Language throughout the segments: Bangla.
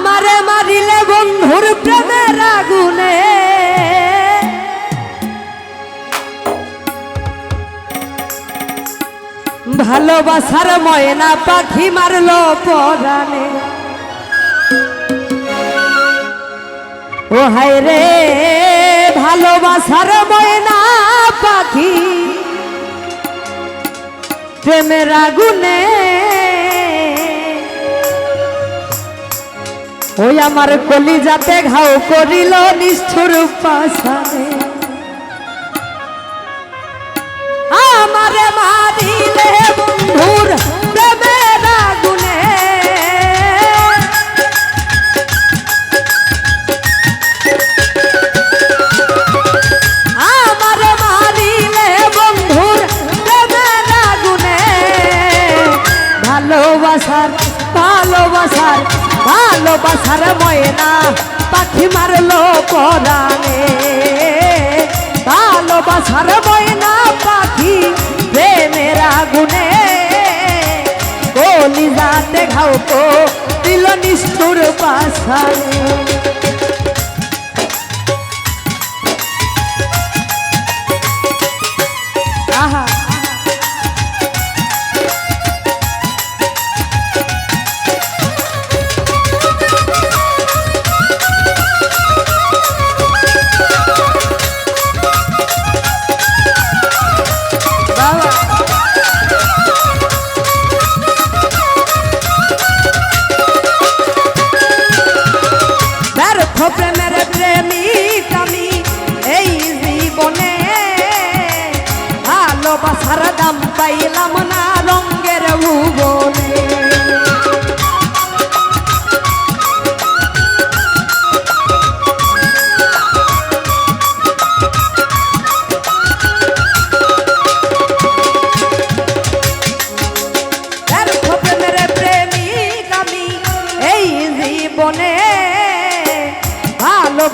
আমারে মারিলে বন্ধুর প্রেমের আগুনে। ভালোবাসার ময়না পাখি মারলো পরাণে ও হায় রে, ভালোবাসার ময়না পাখি, প্রেমের আগুনে ওই আমার কলিজাতে ঘাও করিল নিষ্ঠুর পাশানে। আমারে মারিলে বন্ধুর ভালোবাসার ময়না পাখি মারলো পরাণে। ভালোবাসার ময়না পাখি প্রেমের আগুনে। গলি যাতে ঘাও তো দিল নিষ্ঠুর পাশানে ব্যর্থ প্রেমের প্রেমিক আমি এই জীবনে ভালোবাসার দাম পাইলাম না।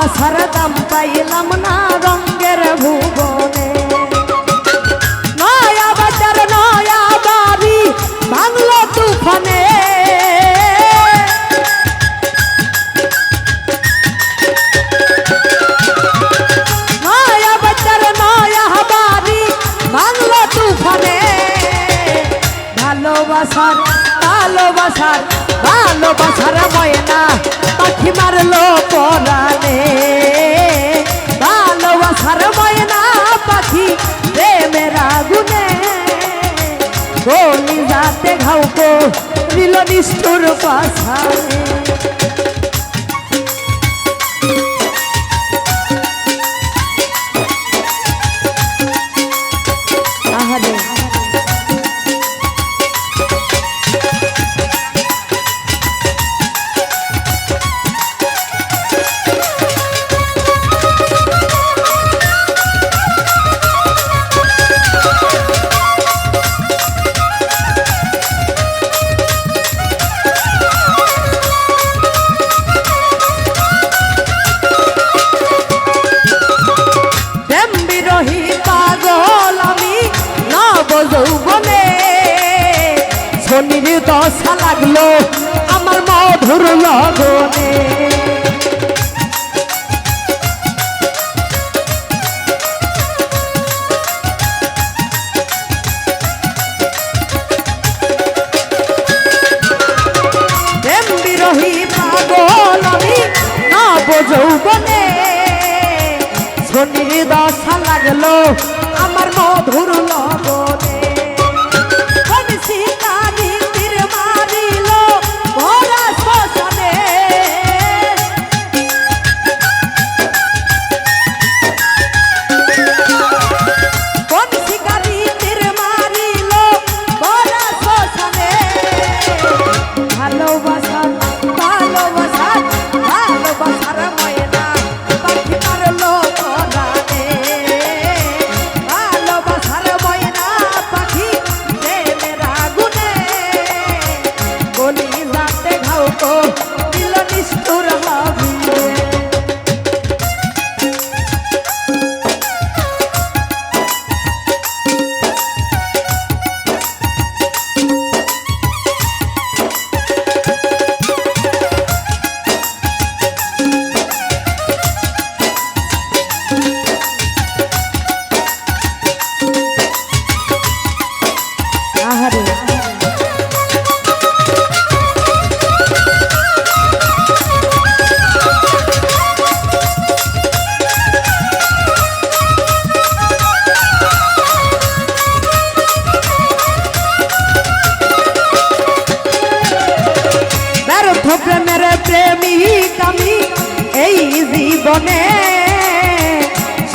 ভালোবাসার দাম পাইলাম না রঙ্গের ভুবনে। নয়া বাজার, নয়া বাড়ি, ভাঙলো তুফানে। নয়া বাজার, নয়া বাড়ি, ভাঙলো তুফানে। ভালোবাসার ভালোবাসার ভালোবাসার ময়না, পাখি মারলো পরানে ভালোবাসার ময়না, পাখি প্রেমের আগুনে। গলি যাতে ঘাও কো, দিল নিষ্ঠুর পাশানে শনির দশা লাগল, আমার মধুর লগনে। পাগল আমি, নব যৌবনে। শনির দশা লাগল, আমার মধুর লগনে। ভালোবাসা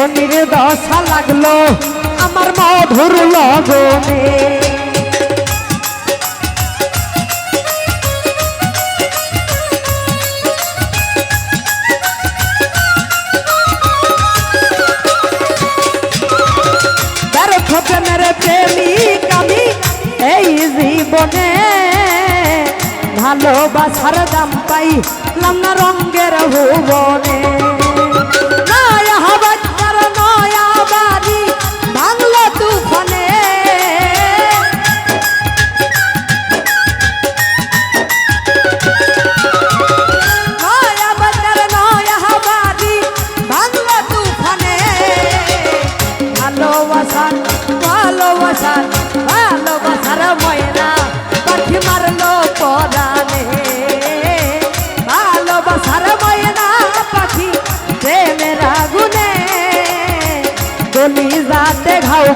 শনির দশা লাগল, আমার মধুর লগনে। প্রেমিক আমি, এই জীবনে ভালোবাসার দাম পাই লামনা রঙ্গের ভুবনে।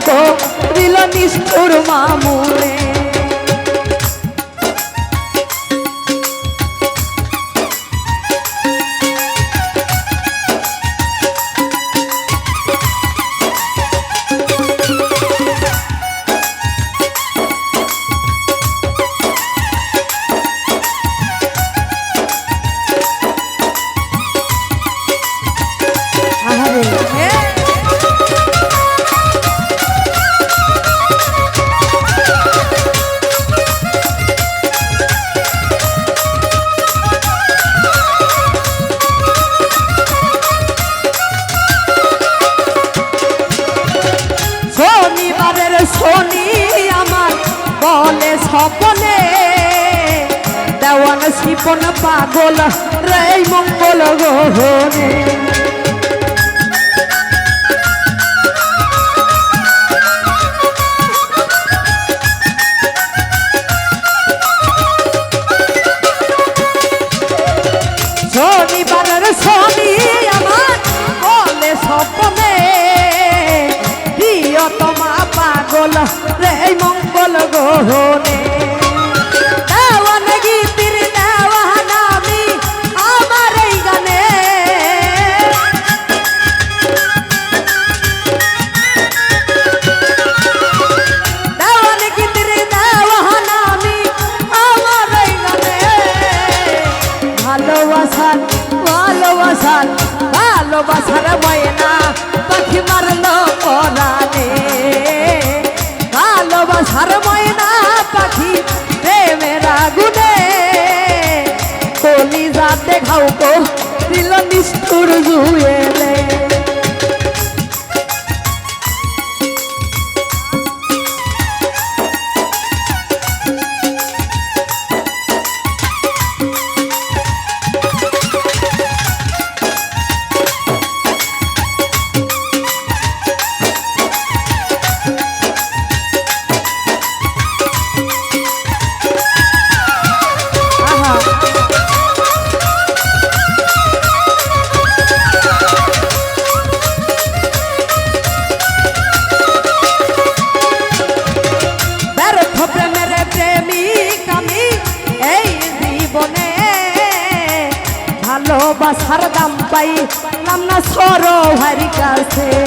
করিল নিষ্ঠুর মামুর মৌলা ঘাউক দিল নিষ্ঠুর জুয়েলে। আছে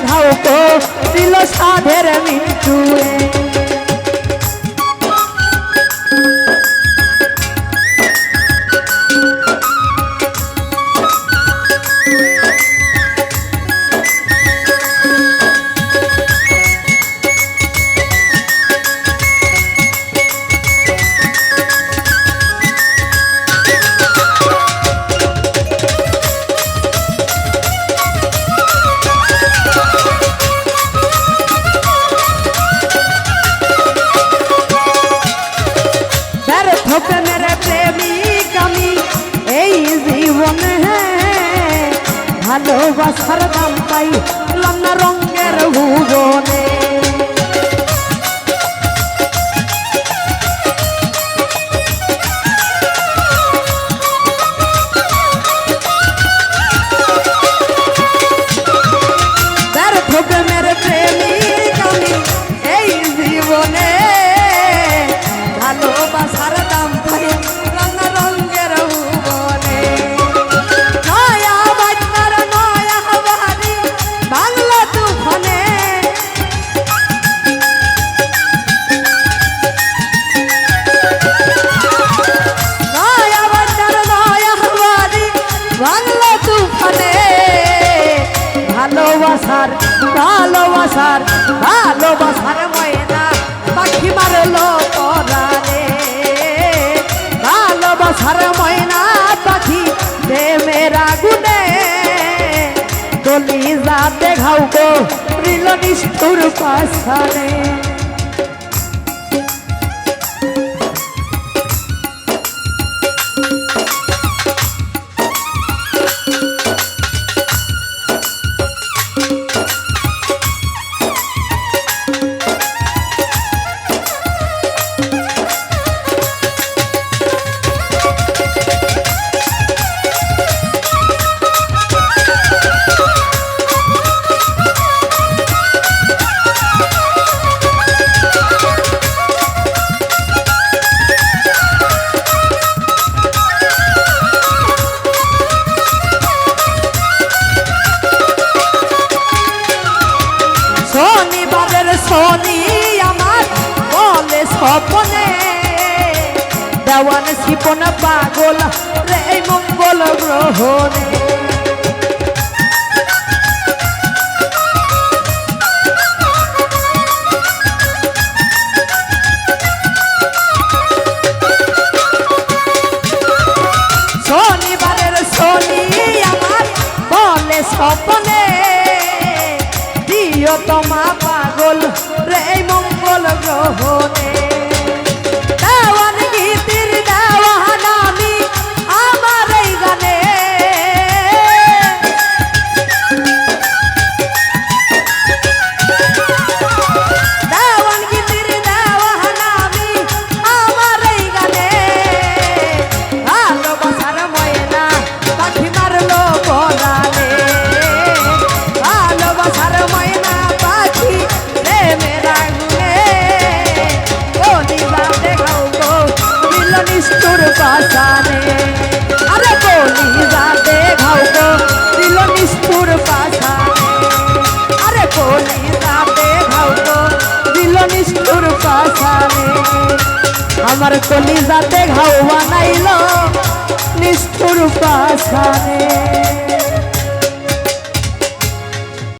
घाव को दिलो साधेर मिंचुए তো রিল নিষ্ঠুর পাশানে। আমার কলিজাতে ঘাও বানাইল নিষ্ঠুর পাশানে